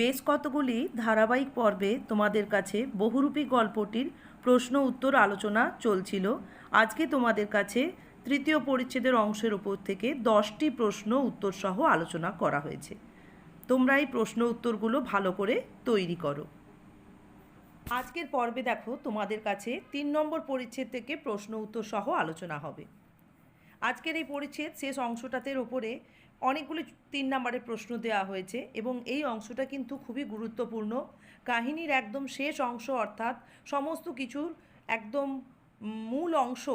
বেশ কতগুলি ধারাবাহিক পর্বে তোমাদের কাছে বহুরূপী গল্পটির প্রশ্ন উত্তর আলোচনা চলছিল। আজকে তোমাদের কাছে তৃতীয় পরিচ্ছেদের অংশের উপর থেকে দশটি প্রশ্ন উত্তর সহ আলোচনা করা হয়েছে। তোমরা এই প্রশ্ন উত্তরগুলো ভালো করে তৈরি করো। আজকের পর্বে দেখো তোমাদের কাছে তিন নম্বর পরিচ্ছেদ থেকে প্রশ্ন উত্তর সহ আলোচনা হবে। আজকের এই পরিচ্ছেদ শেষ অংশটাতের ওপরে অনেকগুলি তিন নম্বরের প্রশ্ন দেওয়া হয়েছে এবং এই অংশটা কিন্তু খুবই গুরুত্বপূর্ণ। কাহিনীর একদম শেষ অংশ অর্থাৎ সমস্ত কিছুর একদম মূল অংশ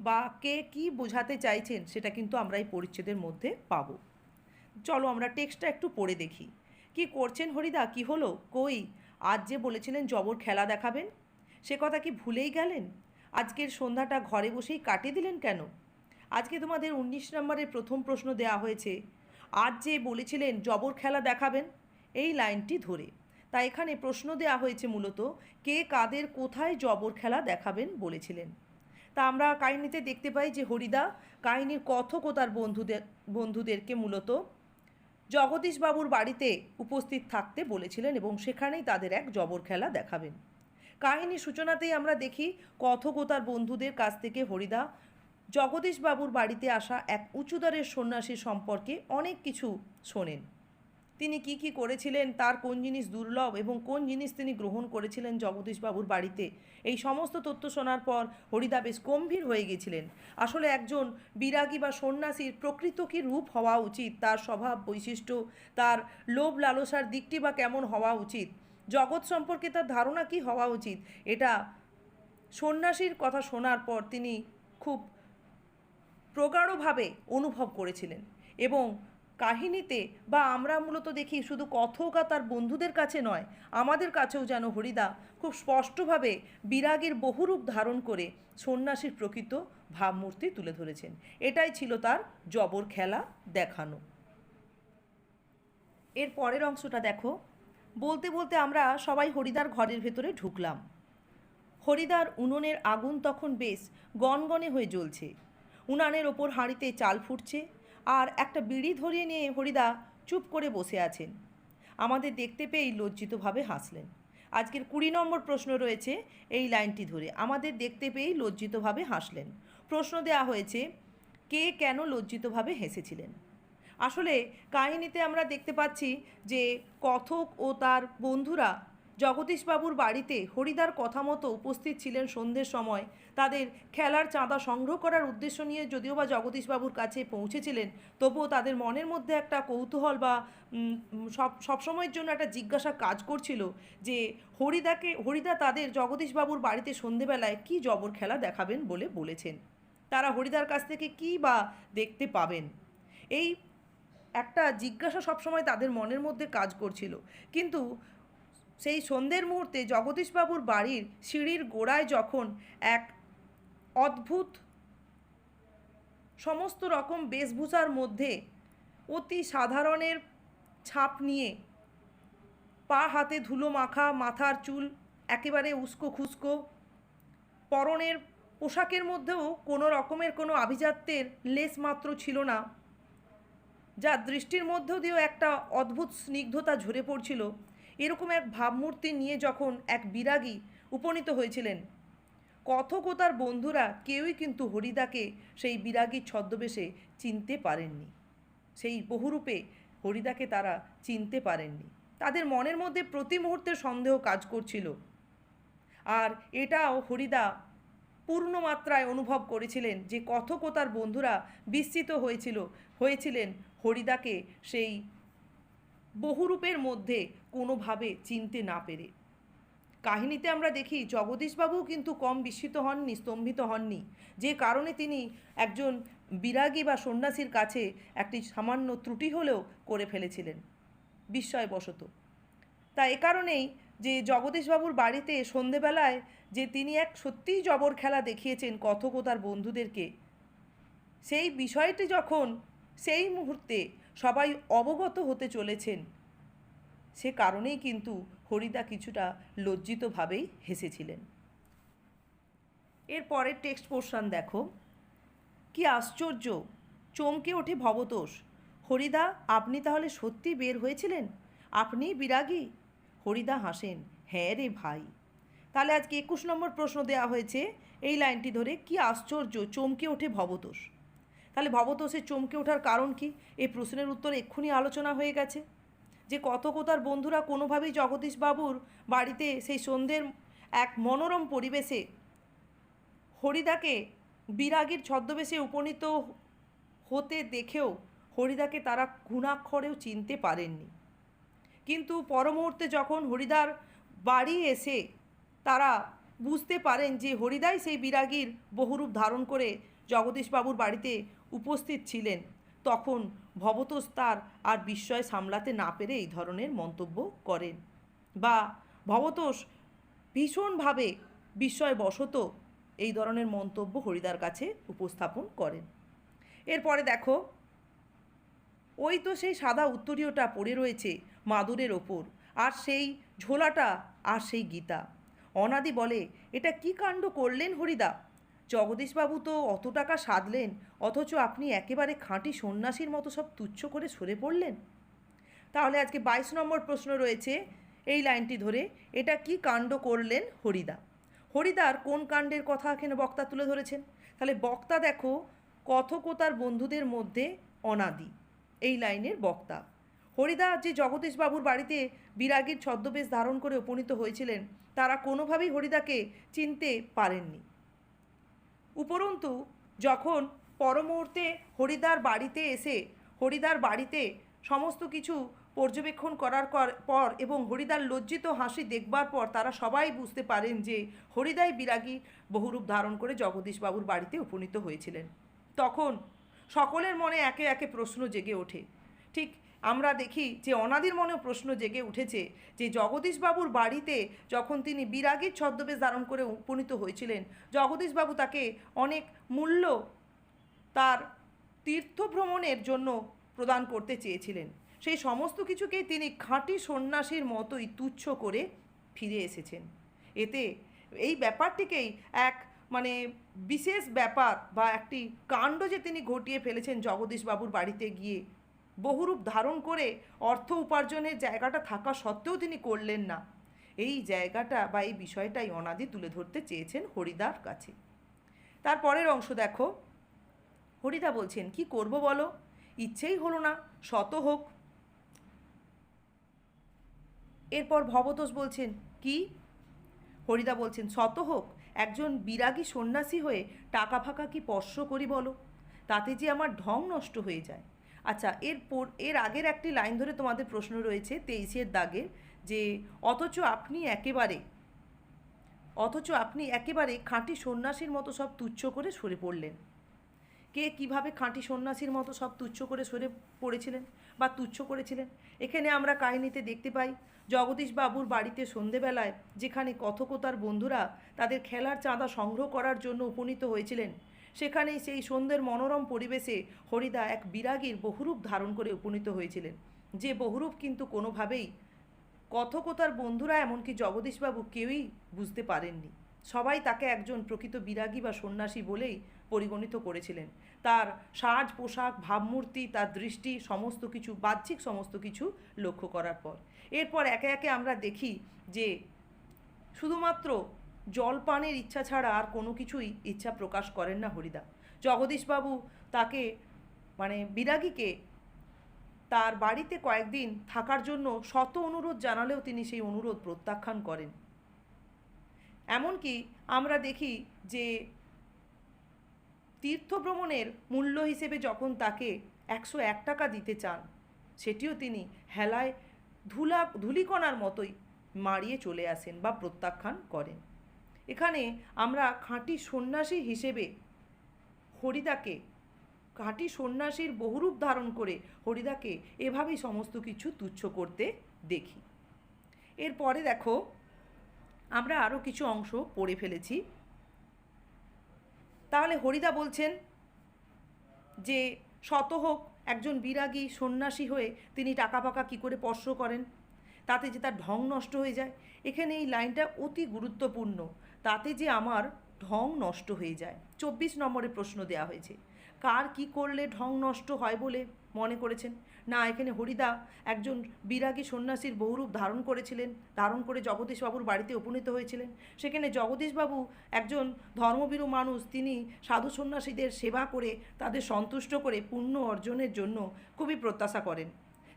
বা কে কি বোঝাতে চাইছেন সেটা কিন্তু আমরা এই পরিচ্ছেদের মধ্যে পাবো। চলো আমরা টেক্সটটা একটু পড়ে দেখি। কি করছেন হরিদা? কি হলো? কই? আজ যে বলেছিলেন জবর খেলা দেখাবেন। সে কথা কি ভুলেই গেলেন? আজকের সন্ধ্যাটা ঘরে বসেই কাটিয়ে দিলেন কেন? আজকে তোমাদের উনিশ নম্বরের প্রথম প্রশ্ন দেওয়া হয়েছে, আজ যে বলেছিলেন জবর খেলা দেখাবেন, এই লাইনটি ধরে। তা এখানে প্রশ্ন দেওয়া হয়েছে মূলত, কে কাদের কোথায় জবর খেলা দেখাবেন বলেছিলেন। তা আমরা কাহিনীতে দেখতে পাই যে হরিদা কাহিনীর কথক ও তার বন্ধুদের, বন্ধুদেরকে মূলত জগদীশবাবুর বাড়িতে উপস্থিত থাকতে বলেছিলেন এবং সেখানেই তাদের এক জবর খেলা দেখাবেন। কাহিনীর সূচনাতেই আমরা দেখি, কথক ও তার বন্ধুদের কাছ থেকে হরিদা জগদীশবাবুর বাড়িতে আসা এক উঁচুদরের সন্ন্যাসী সম্পর্কে অনেক কিছু শোনেন। তিনি কি কি করেছিলেন, তার কোন জিনিস দুর্লভ এবং কোন জিনিস তিনি গ্রহণ করেছিলেন জগদীশবাবুর বাড়িতে, এই সমস্ত তথ্য শোনার পর হরিদা বেশ গম্ভীর হয়ে গেছিলেন। আসলে একজন বিরাগী বা সন্ন্যাসীর প্রকৃত কী রূপ হওয়া উচিত, তার স্বভাব বৈশিষ্ট্য, তার লোভ লালসার দিকটি বা কেমন হওয়া উচিত, জগৎ সম্পর্কে তার ধারণা কি হওয়া উচিত, এটা সন্ন্যাসীর কথা শোনার পর তিনি খুব প্রগাঢ়ভাবে অনুভব করেছিলেন এবং কাহিনীতে বা আমরা মূলত দেখি শুধু কথক তার বন্ধুদের কাছে নয়, আমাদের কাছেও যেন হরিদা খুব স্পষ্টভাবে বিরাগের বহুরূপ ধারণ করে সন্ন্যাসীর প্রকৃত ভাবমূর্তি তুলে ধরেছেন। এটাই ছিল তার জবর খেলা দেখানো। এর পরের অংশটা দেখো। বলতে বলতে আমরা সবাই হরিদার ঘরের ভেতরে ঢুকলাম। হরিদার উনুনের আগুন তখন বেশ গনগনে হয়ে জ্বলছে। উনানের ওপর হাঁড়িতে চাল ফুটছে আর একটা বিড়ি ধরিয়ে নিয়ে হরিদা চুপ করে বসে আছেন। আমাদের দেখতে পেয়েই লজ্জিতভাবে হাসলেন। আজকের কুড়ি নম্বর প্রশ্ন রয়েছে এই লাইনটি ধরে। আমাদের দেখতে পেয়েই লজ্জিতভাবে হাসলেন। প্রশ্ন দেওয়া হয়েছে, কে কেন লজ্জিতভাবে হেসেছিলেন? আসলে কাহিনীতে আমরা দেখতে পাচ্ছি যে কথক ও তার বন্ধুরা জগদীশবাবুর বাড়িতে হরিদার কথা মতো উপস্থিত ছিলেন সন্ধ্যের সময়। তাদের খেলার চাঁদা সংগ্রহ করার উদ্দেশ্য নিয়ে যদিও বা জগদীশবাবুর কাছে পৌঁছেছিলেন, তবুও তাদের মনের মধ্যে একটা কৌতূহল বা সব সবসময়ের জন্য একটা জিজ্ঞাসা কাজ করছিল যে, হরিদাকে, হরিদা তাদের জগদীশবাবুর বাড়িতে সন্ধেবেলায় কী জবর খেলা দেখাবেন বলে বলেছেন। তারা হরিদার কাছ থেকে কী বা দেখতে পাবেন? এই একটা জিজ্ঞাসা সবসময় তাদের মনের মধ্যে কাজ করছিল। কিন্তু সেই সন্ধ্যের মুহূর্তে জগদীশবাবুর বাড়ির সিঁড়ির গোড়ায় যখন এক অদ্ভুত সমস্ত রকম বেশভূষার মধ্যে অতি সাধারণের ছাপ নিয়ে পা হাতে ধুলো মাখা, মাথার চুল একেবারে উস্কো খুস্কো, পরনের পোশাকের মধ্যেও কোনো রকমের কোনো আভিজাত্যের লেস মাত্র ছিল না, যা দৃষ্টির মধ্য দিয়েও একটা অদ্ভুত স্নিগ্ধতা ঝরে পড়ছিল। এরকম এক ভাবমূর্তি নিয়ে যখন এক বিরাগী উপনীত হয়েছিলেন। কথক ও তার বন্ধুরা কেউই কিন্তু হরিদাকে সেই বিরাগীর ছদ্মবেশে চিনতে পারেননি। সেই বহুরূপে হরিদাকে তারা চিনতে পারেননি। তাদের মনের মধ্যে প্রতি মুহূর্তে সন্দেহ কাজ করছিল। আর এটাও হরিদা পূর্ণ মাত্রায় অনুভব করেছিলেন যে কথক ও তার বন্ধুরা বিস্মিত হয়েছিল, হয়েছিলেন হরিদাকে সেই বহুরূপের মধ্যে কোনোভাবে চিনতে না পেরে। কাহিনীতে আমরা দেখি জগদীশবাবু কিন্তু কম বিস্মিত হননি, স্তম্ভিত হননি। যে কারণে তিনি একজন বিরাগী বা সন্ন্যাসীর কাছে একটি সামান্য ত্রুটি হলেও করে ফেলেছিলেন। বিস্ময়বশত। তা এ কারণেই যে জগদীশবাবুর বাড়িতে সন্ধেবেলায় যে তিনি এক সত্যিই জবর খেলা দেখিয়েছেন কথক তার বন্ধুদেরকে, সেই বিষয়টি যখন সেই মুহূর্তে সবাই অবগত হতে চলেছেন সে কারণেই কিন্তু হরিদা কিছুটা লজ্জিতভাবেই হেসেছিলেন। এর পরের টেক্সট পোর্শন দেখো। কি আশ্চর্য! চমকে ওঠে ভবতোষ। হরিদা, আপনি তাহলে সত্যি বের হয়েছিলেন? আপনি বিরাগী? হরিদা হাসেন হ্যাঁ রে ভাই। তাহলে আজকে একুশ নম্বর প্রশ্ন দেওয়া হয়েছে। এই লাইনটি ধরে কি আশ্চর্য! চমকে ওঠে ভবতোষ। তাহলে ভবতোষের চমকে ওঠার কারণ কি? এই প্রশ্নের উত্তর এক্ষুনি আলোচনা হয়ে গেছে। যে কত কোতার বন্ধুরা কোনোভাবেই জগদীশ বাবুর বাড়িতে সেই সন্ধ্যের এক মনোরম পরিবেশে হরিদাকে বিরাগীর ছদ্মবেশে উপনীত হতে দেখেও হরিদাকে তারা ঘুণাক্ষরেও চিনতে পারেননি। কিন্তু পরমুহূর্তে যখন হরিদার বাড়ি এসে তারা বুঝতে পারেন যে হরিদাই সেই বিরাগীর বহুরূপ ধারণ করে জগদীশবাবুর বাড়িতে উপস্থিত ছিলেন, তখন ভবতোষ তার আর বিস্ময় সামলাতে না পেরে এই ধরনের মন্তব্য করেন। বা ভবতোষ ভীষণভাবে বিস্ময়বশত এই ধরনের মন্তব্য হরিদার কাছে উপস্থাপন করেন। এরপরে দেখো, ওই তো সেই সাদা উত্তরীয়টা পড়ে রয়েছে মাদুরের ওপর, আর সেই ঝোলাটা আর সেই গীতা। অনাদি বলে, এটা কি কাণ্ড করলেন হরিদা? জগদীশবাবু তো অত টাকা সাধলেন, অথচ আপনি একেবারে খাঁটি সন্ন্যাসীর মতো সব তুচ্ছ করে সরে পড়লেন। তাহলে আজকে বাইশ নম্বর প্রশ্ন রয়েছে এই লাইনটি ধরে, এটা কি কাণ্ড করলেন হরিদা? হরিদার কোন কাণ্ডের কথা এখানে বক্তা তুলে ধরেছেন? তাহলে বক্তা দেখো, কথকতার বন্ধুদের মধ্যে অনাদি, এই লাইনের বক্তা। হরিদা, যে জগদীশবাবুর বাড়িতে বিরাগীর ছদ্মবেশ ধারণ করে উপনীত হয়েছিলেন, তারা কোনোভাবেই হরিদাকে চিনতে পারেননি। উপরন্তু, যখন পরমুহূর্তে হরিদার বাড়িতে এসে হরিদার বাড়িতে সমস্ত কিছু পর্যবেক্ষণ করার কর- পর এবং হরিদার লজ্জিত হাসি দেখবার পর তারা সবাই বুঝতে পারেন যে হরিদাই বিরাগী বহুরূপ ধারণ করে জগদীশবাবুর বাড়িতে উপনীত হয়েছিলেন। তখন সকলের মনে একে একে প্রশ্ন জেগে ওঠে। ঠিক আমরা দেখি যে অনাদির মনেও প্রশ্ন জেগে উঠেছে যে জগদীশবাবুর বাড়িতে যখন তিনি বিরাগীর ছদ্মবেশ ধারণ করে উপনীত হয়েছিলেন, জগদীশবাবু তাকে অনেক মূল্য তার তীর্থ ভ্রমণের জন্য প্রদান করতে চেয়েছিলেন। সেই সমস্ত কিছুকেই তিনি খাঁটি সন্ন্যাসীর মতোই তুচ্ছ করে ফিরে এসেছেন। এতে এই ব্যাপারটিকেই এক মানে বিশেষ ব্যাপার বা একটি কাণ্ড যে তিনি ঘটিয়ে ফেলেছেন জগদীশবাবুর বাড়িতে গিয়ে বহুরূপ ধারণ করে অর্থ উপার্জনের জায়গাটা থাকা সত্ত্বেও তিনি করলেন না। এই জায়গাটা বা এই বিষয়টাই অনাদি তুলে ধরতে চেয়েছেন হরিদার কাছে। তারপরের অংশ দেখো। হরিদা বলছেন, কি করব বলো? ইচ্ছেই হলো না, শত হোক। এরপর ভবতোষ বলছেন, কি? হরিদা বলছেন, শত হোক, একজন বিরাগী সন্ন্যাসী হয়ে টাকা ফাঁকা কি স্পর্শ করি বলো? তাতে যে আমার ঢং নষ্ট হয়ে যায়। আচ্ছা এরপর, এর আগের একটি লাইন ধরে তোমাদের প্রশ্ন রয়েছে তেইশের দাগের যে, অথচ আপনি একেবারে, অথচ আপনি একেবারে খাঁটি সন্ন্যাসীর মতো সব তুচ্ছ করে সরে পড়লেন। কে কীভাবে খাঁটি সন্ন্যাসীর মতো সব তুচ্ছ করে সরে পড়েছিলেন বা তুচ্ছ করেছিলেন? এখানে আমরা কাহিনীতে দেখতে পাই জগদীশ বাবুর বাড়িতে সন্ধেবেলায় যেখানে কথকতার বন্ধুরা তাদের খেলার চাঁদা সংগ্রহ করার জন্য উপনীত হয়েছিলেন সেখানেই সেই সন্ধ্যের মনোরম পরিবেশে হরিদা এক বিরাগীর বহুরূপ ধারণ করে উপনীত হয়েছিলেন। যে বহুরূপ কিন্তু কোনোভাবেই কথকতার বন্ধুরা এমনকি জগদীশবাবু কেউই বুঝতে পারেননি। সবাই তাকে একজন প্রকৃত বিরাগী বা সন্ন্যাসী বলেই পরিগণিত করেছিলেন। তার সাজ, পোশাক, ভাবমূর্তি, তার দৃষ্টি, সমস্ত কিছু, বাহ্যিক সমস্ত কিছু লক্ষ্য করার পর। এরপর একে একে আমরা দেখি যে শুধুমাত্র জলপানের ইচ্ছা ছাড়া আর কোনো কিছুই ইচ্ছা প্রকাশ করেন না হরিদা। জগদীশবাবু তাকে মানে বিরাগীকে তার বাড়িতে কয়েকদিন থাকার জন্য শত অনুরোধ জানালেও তিনি সেই অনুরোধ প্রত্যাখ্যান করেন। এমনকি আমরা দেখি যে তীর্থভ্রমণের মূল্য হিসেবে যখন তাকে একশো এক টাকা দিতে চান, সেটিও তিনি হেলায় ধুলা, ধুলিকণার মতোই মারিয়ে চলে আসেন বা প্রত্যাখ্যান করেন। এখানে আমরা খাঁটি সন্ন্যাসী হিসেবে হরিদাকে, খাঁটি সন্ন্যাসীর বহুরূপ ধারণ করে হরিদাকে এভাবেই সমস্ত কিছু তুচ্ছ করতে দেখি। এরপরে দেখো, আমরা আরও কিছু অংশ পড়ে ফেলেছি। তাহলে হরিদা বলছেন যে, শত হোক, একজন বিরাগী সন্ন্যাসী হয়ে তিনি টাকা পাকা কী করে স্পর্শ করেন? তাতে যে তার ঢং নষ্ট হয়ে যায়। এখানে এই লাইনটা অতি গুরুত্বপূর্ণ। তাতে যে আমার ঢং নষ্ট হয়ে যায়। চব্বিশ নম্বরে প্রশ্ন দেওয়া হয়েছে, কার কি করলে ঢং নষ্ট হয় বলে মনে করেছেন? না, এখানে হরিদা একজন বিরাগী সন্ন্যাসীর বহুরূপ ধারণ করেছিলেন, ধারণ করে জগদীশবাবুর বাড়িতে উপনীত হয়েছিলেন। সেখানে জগদীশবাবু একজন ধর্মবীরু মানুষ, তিনি সাধু সন্ন্যাসীদের সেবা করে তাদের সন্তুষ্ট করে পুণ্য অর্জনের জন্য খুবই প্রত্যাশা করেন।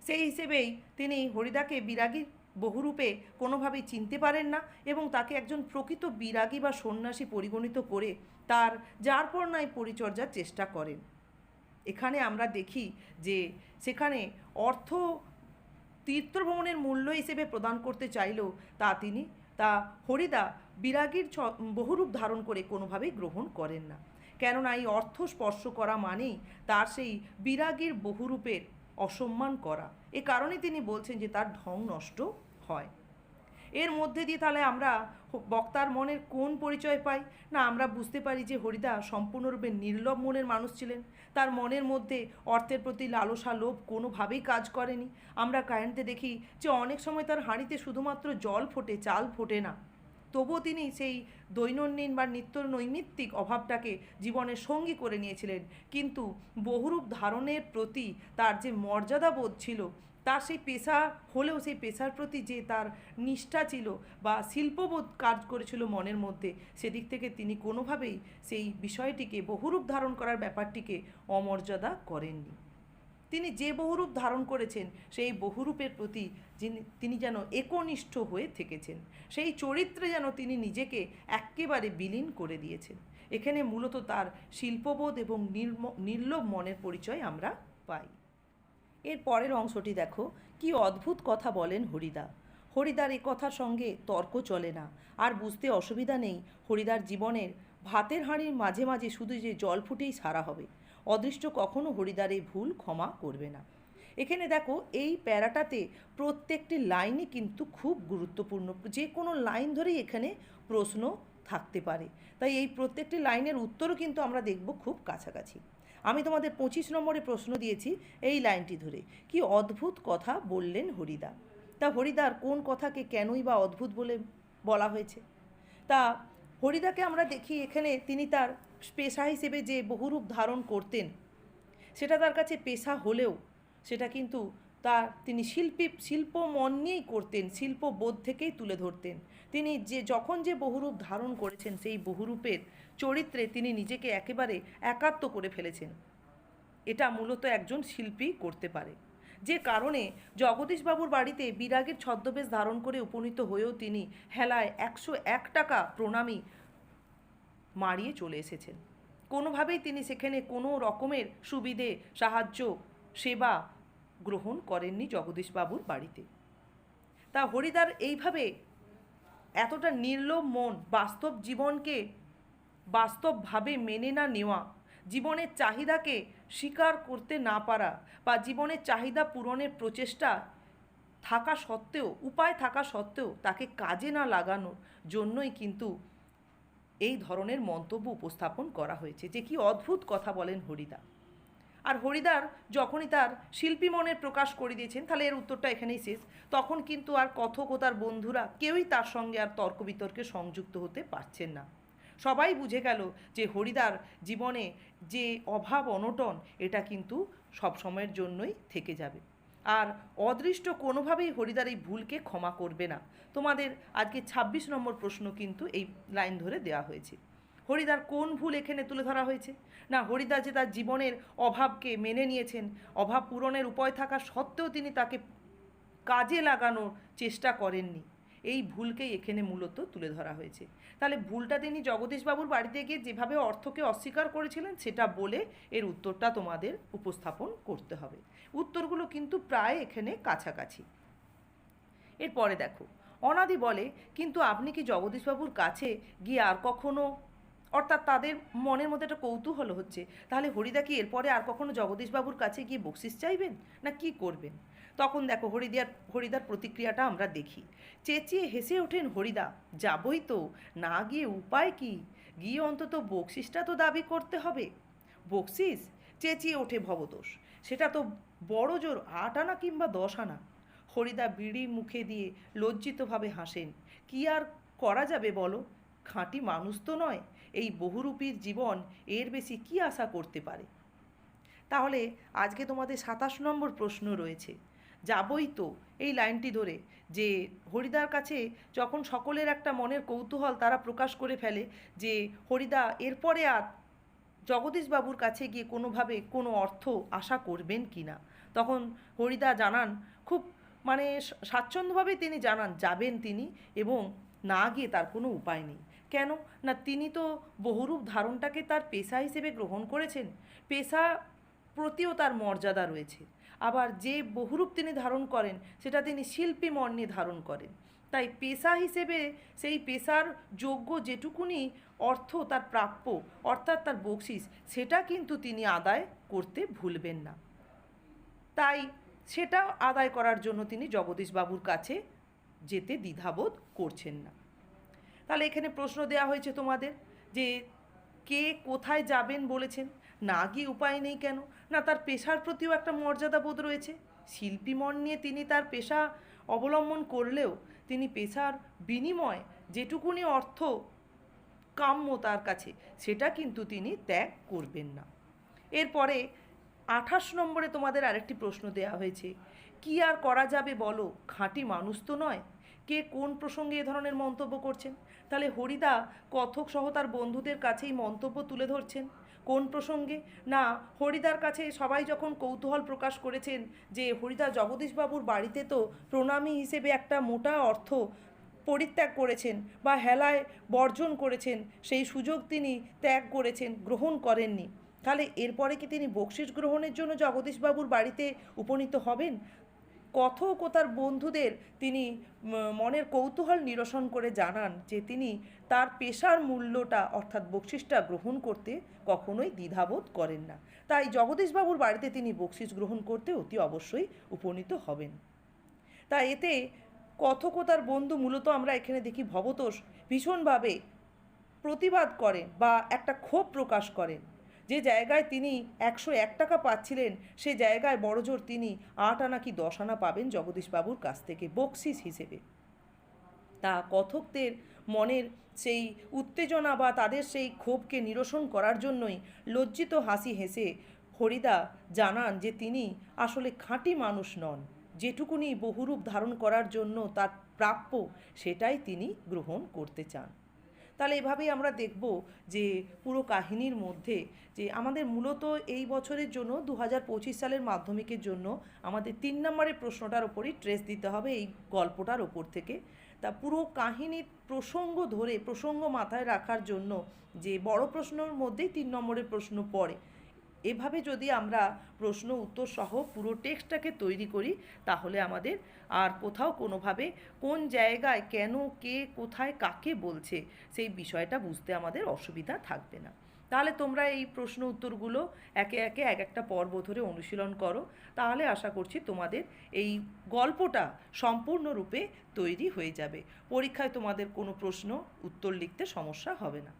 সেই হিসেবেই তিনি হরিদাকে বিরাগী বহুরূপে কোনোভাবেই চিনতে পারেন না এবং তাকে একজন প্রকৃত বিরাগী বা সন্ন্যাসী পরিগণিত করে তার, যার পর নাই পরিচর্যার চেষ্টা করেন। এখানে আমরা দেখি যে সেখানে অর্থ তীর্থভ্রমণের মূল্য হিসেবে প্রদান করতে চাইলেও তা তিনি, তা হরিদা বিরাগীর বহুরূপ ধারণ করে কোনোভাবেই গ্রহণ করেন না। কেননা এই অর্থ স্পর্শ করা মানেই তার সেই বিরাগীর বহুরূপের অসম্মান করা। এ কারণে তিনি বলছেন যে তার ঢং নষ্ট হয়। এর মধ্যে দিয়ে তাহলে আমরা বক্তার মনের কোন পরিচয় পাই? না, আমরা বুঝতে পারি যে হরিদা সম্পূর্ণরূপে নির্লভ মনের মানুষ ছিলেন। তার মনের মধ্যে অর্থের প্রতি লালসা লোভ কোনোভাবেই কাজ করেনি। আমরা কারেন্টে দেখি যে অনেক সময় তার হাঁড়িতে শুধুমাত্র জল ফোটে, চাল ফোটে না। তবুও তিনি সেই দৈনন্দিন বা নিত্য নৈমিত্তিক অভাবটাকে জীবনের সঙ্গী করে নিয়েছিলেন। কিন্তু বহুরূপ ধারণের প্রতি তার যে মর্যাদা বোধ ছিল, তার সেই পেশা হলেও সেই পেশার প্রতি যে তার নিষ্ঠা ছিল বা শিল্পবোধ কাজ করেছিল মনের মধ্যে, সেদিক থেকে তিনি কোনোভাবেই সেই বিষয়টিকে বহুরূপ ধারণ করার ব্যাপারটিকে অমর্যাদা করেননি। তিনি যে বহুরূপ ধারণ করেছেন, সেই বহুরূপের প্রতি যিনি, তিনি যেন একনিষ্ঠ হয়ে থেকেছেন, সেই চরিত্রে যেন তিনি নিজেকে একেবারে বিলীন করে দিয়েছেন। এখানে মূলত তার শিল্পবোধ এবং নির্ম, নির্লোভ মনের পরিচয় আমরা পাই। এর পরের অংশটি দেখো, কি অদ্ভুত কথা বলেন হরিদা। হরিদার এ কথার সঙ্গে তর্ক চলে না, আর বুঝতে অসুবিধা নেই, হরিদার জীবনের ভাতের হাঁড়ির মাঝে মাঝে শুধু যে জল ফুটেই সারা হবে। অদৃষ্ট কখনো হরিদার এই ভুল ক্ষমা করবে না। এখানে দেখো, এই প্যারাটাতে প্রত্যেকটি লাইনই কিন্তু খুব গুরুত্বপূর্ণ। যে কোনো লাইন ধরেই এখানে প্রশ্ন থাকতে পারে। তাই এই প্রত্যেকটি লাইনের উত্তরও কিন্তু আমরা দেখব খুব কাছাকাছি। আমি তোমাদের পঁচিশ নম্বরে প্রশ্ন দিয়েছি এই লাইনটি ধরে। কি অদ্ভুত কথা বললেন হরিদা? তা হরিদার কোন কথাকে কেনই বা অদ্ভুত বলে বলা হয়েছে? তা হরিদাকে আমরা দেখি এখানে তিনি তার পেশা হিসেবে যে বহুরূপ ধারণ করতেন, সেটা তার কাছে পেশা হলেও সেটা কিন্তু তার তিনি শিল্পী শিল্প মন নিয়েই করতেন, শিল্পবোধ থেকেই তুলে ধরতেন। তিনি যে, যখন যে বহুরূপ ধারণ করেছেন, সেই বহুরূপের চরিত্রে তিনি নিজেকে একেবারে একাত্ম করে ফেলেছেন। এটা মূলত একজন শিল্পী করতে পারে। যে কারণে জগদীশবাবুর বাড়িতে বিরাগের ছদ্মবেশ ধারণ করে উপনীত হয়েও তিনি হেলায় একশো এক টাকা প্রণামী মারিয়ে চলে এসেছেন। কোনোভাবেই তিনি সেখানে কোনো রকমের সুবিধে, সাহায্য, সেবা গ্রহণ করেননি জগদীশবাবুর বাড়িতে। তা হরিদার এইভাবে এতটা নির্লোভ মন বাস্তব জীবনকে বাস্তবভাবে মেনে না নেওয়া, জীবনের চাহিদাকে স্বীকার করতে না পারা বা জীবনের চাহিদা পূরণের প্রচেষ্টা থাকা সত্ত্বেও, উপায় থাকা সত্ত্বেও তাকে কাজে না লাগানোর জন্যই কিন্তু এই ধরনের মন্তব্য উপস্থাপন করা হয়েছে যে কি অদ্ভুত কথা বলেন হরিদা। আর হরিদার যখনই তার শিল্পী মনের প্রকাশ করে দিয়েছেন, তাহলে এর উত্তরটা এখানেই শেষ। তখন কিন্তু আর কথক ও তার বন্ধুরা কেউই তার সঙ্গে আর তর্ক বিতর্কে সংযুক্ত হতে পারছেন না। সবাই বুঝে গেল যে হরিদার জীবনে যে অভাব, অনটন, এটা কিন্তু সব সময়ের জন্যই থেকে যাবে। আর অদৃষ্ট কোনোভাবেই হরিদার এই ভুলকে ক্ষমা করবে না। তোমাদের আজকে ২৬ নম্বর প্রশ্ন কিন্তু এই লাইন ধরে দেওয়া হয়েছে। হরিদার কোন ভুল এখানে তুলে ধরা হয়েছে? না হরিদার যে তার জীবনের অভাবকে মেনে নিয়েছেন, অভাব পূরণের উপায় থাকা সত্ত্বেও তিনি তাকে কাজে লাগানোর চেষ্টা করেননি। এই ভুলকেই এখানে মূলত তুলে ধরা হয়েছে। তাহলে ভুলটা তিনি জগদীশবাবুর বাড়িতে গিয়ে যেভাবে অর্থকে অস্বীকার করেছিলেন, সেটা বলে এর উত্তরটা তোমাদের উপস্থাপন করতে হবে। উত্তরগুলো কিন্তু প্রায় এখানে কাছাকাছি। এরপরে দেখো, অনাদি বলে, কিন্তু আপনি কি জগদীশবাবুর কাছে গিয়ে আর কখনো অর্থাৎ তাদের মনের মধ্যে একটা কৌতূহল হচ্ছে। তাহলে হরিদা কি এরপরে আর কখনো জগদীশবাবুর কাছে গিয়ে বকশিস চাইবেন? না কি করবেন? তখন দেখো হরিদার হরিদার প্রতিক্রিয়াটা আমরা দেখি। চেঁচিয়ে হেসে ওঠেন হরিদা, যাবই তো, না গিয়ে উপায় কি? গিয়ে অন্তত বকশিসটা তো দাবি করতে হবে। বকশিস? চেঁচিয়ে ওঠে ভবদোষ সেটা তো বড় জোর, আট আনা কিংবা দশ আনা। হরিদা বিড়ি মুখে দিয়ে লজ্জিতভাবে হাসেন, কি আর করা যাবে বলো? খাঁটি মানুষ তো নয়, এই বহুরূপীর জীবন এর বেশি কি আশা করতে পারে? তাহলে আজকে তোমাদের সাতাশ নম্বর প্রশ্ন রয়েছে যাবই তো এই লাইনটি ধরে যে হরিদার কাছে যখন সকলের একটা মনের কৌতূহল তারা প্রকাশ করে ফেলে যে হরিদা, এরপরে আর জগদীশবাবুর কাছে গিয়ে কোনোভাবে কোনো অর্থ আশা করবেন কি না? তখন হরিদা জানান, খুব মানে স্বা- স্বাচ্ছন্দ্যভাবেই তিনি জানান, যাবেন তিনি এবং না গিয়ে তার কোনো উপায় নেই। কেন? না তিনি তো বহুরূপ ধারণটাকে তার পেশা হিসেবে গ্রহণ করেছেন। পেশা প্রতিও তার মর্যাদা রয়েছে। আবার যে বহুরূপ তিনি ধারণ করেন, সেটা তিনি শিল্পী মর্ণে ধারণ করেন। তাই পেশা হিসেবে সেই পেশার যোগ্য যেটুকুনি অর্থ তার প্রাপ্য, অর্থাৎ তার বকশিস সেটা কিন্তু তিনি আদায় করতে ভুলবেন না। তাই সেটা আদায় করার জন্য তিনি জগদীশবাবুর কাছে যেতে দ্বিধাবোধ করছেন না। তাহলে এখানে প্রশ্ন দেওয়া হয়েছে তোমাদের যে কে কোথায় যাবেন বলেছেন? না গিয়ে উপায় নেই কেন? না তার পেশার প্রতিও একটা মর্যাদা বোধ রয়েছে। শিল্পী মন নিয়ে তিনি তার পেশা অবলম্বন করলেও তিনি পেশার বিনিময় যেটুকুনি অর্থ কাম্য তার কাছে, সেটা কিন্তু তিনি ত্যাগ করবেন না। এরপরে আঠাশ নম্বরে তোমাদের আরেকটি প্রশ্ন দেওয়া হয়েছে, কি আর করা যাবে বলো? খাঁটি মানুষ তো নয়। কে কোন প্রসঙ্গে এ ধরনের মন্তব্য করছেন? তাহলে হরিদা কথক সহ তার বন্ধুদের কাছেই মন্তব্য তুলে ধরছেন। কোন প্রসঙ্গে? না, হরিদার কাছে সবাই যখন কৌতূহল প্রকাশ করেছেন যে হরিদা জগদীশবাবুর বাড়িতে তো প্রণামী হিসেবে একটা মোটা অর্থ পরিত্যাগ করেছেন বা হেলায় বর্জন করেছেন, সেই সুযোগ তিনি ত্যাগ করেছেন, গ্রহণ করেননি। তাহলে এরপরে কি তিনি বকশিস গ্রহণের জন্য জগদীশবাবুর বাড়িতে উপনীত হবেন? কথক ও তার বন্ধুদের তিনি মনের কৌতূহল নিরসন করে জানান যে তিনি তার পেশার মূল্যটা, অর্থাৎ বকশিসটা গ্রহণ করতে কখনোই দ্বিধাবোধ করেন না। তাই জগদীশবাবুর বাড়িতে তিনি বকশিস গ্রহণ করতে অতি অবশ্যই উপনীত হবেন। তা এতে কথক ও তার বন্ধু মূলত আমরা এখানে দেখি ভবতোষ ভীষণভাবে প্রতিবাদ করেন বা একটা ক্ষোভ প্রকাশ করেন। যে জায়গায় তিনি একশো এক টাকা পাচ্ছিলেন, সে জায়গায় বড়জোর তিনি আট আনা কি দশ আনা পাবেন জগদীশবাবুর কাছ থেকে, বকশিস হিসেবে। তা কথকদের মনের সেই উত্তেজনা বা তাদের সেই ক্ষোভকে নিরসন করার জন্যই লজ্জিত হাসি হেসে হরিদা জানান যে তিনি আসলে খাঁটি মানুষ নন। যেটুকুনি বহুরূপ ধারণ করার জন্য তার প্রাপ্য, সেটাই তিনি গ্রহণ করতে চান। তাহলে এভাবেই আমরা দেখব যে পুরো কাহিনীর মধ্যে যে আমাদের মূলত এই বছরের জন্য দু হাজার পঁচিশ সালের মাধ্যমিকের জন্য আমাদের তিন নম্বরের প্রশ্নটার ওপরই ট্রেস দিতে হবে এই গল্পটার ওপর থেকে। তা পুরো কাহিনীর প্রসঙ্গ ধরে, প্রসঙ্গ মাথায় রাখার জন্য যে বড় প্রশ্নর মধ্যেই তিন নম্বরের প্রশ্ন পড়ে। এভাবে যদি আমরা প্রশ্ন, উত্তর সহ পুরো টেক্সটটাকে তৈরি করি, তাহলে আমাদের আর কোথাও কোনোভাবে কোন জায়গায় কেন, কে, কোথায়, কাকে বলছে, সেই বিষয়টা বুঝতে আমাদের অসুবিধা থাকবে না। তাহলে তোমরা এই প্রশ্ন, উত্তরগুলো একে একে এক একটা পর্ব ধরে অনুশীলন করো। তাহলে আশা করছি তোমাদের এই গল্পটা সম্পূর্ণরূপে তৈরি হয়ে যাবে। পরীক্ষায় তোমাদের কোনো প্রশ্ন, উত্তর লিখতে সমস্যা হবে না।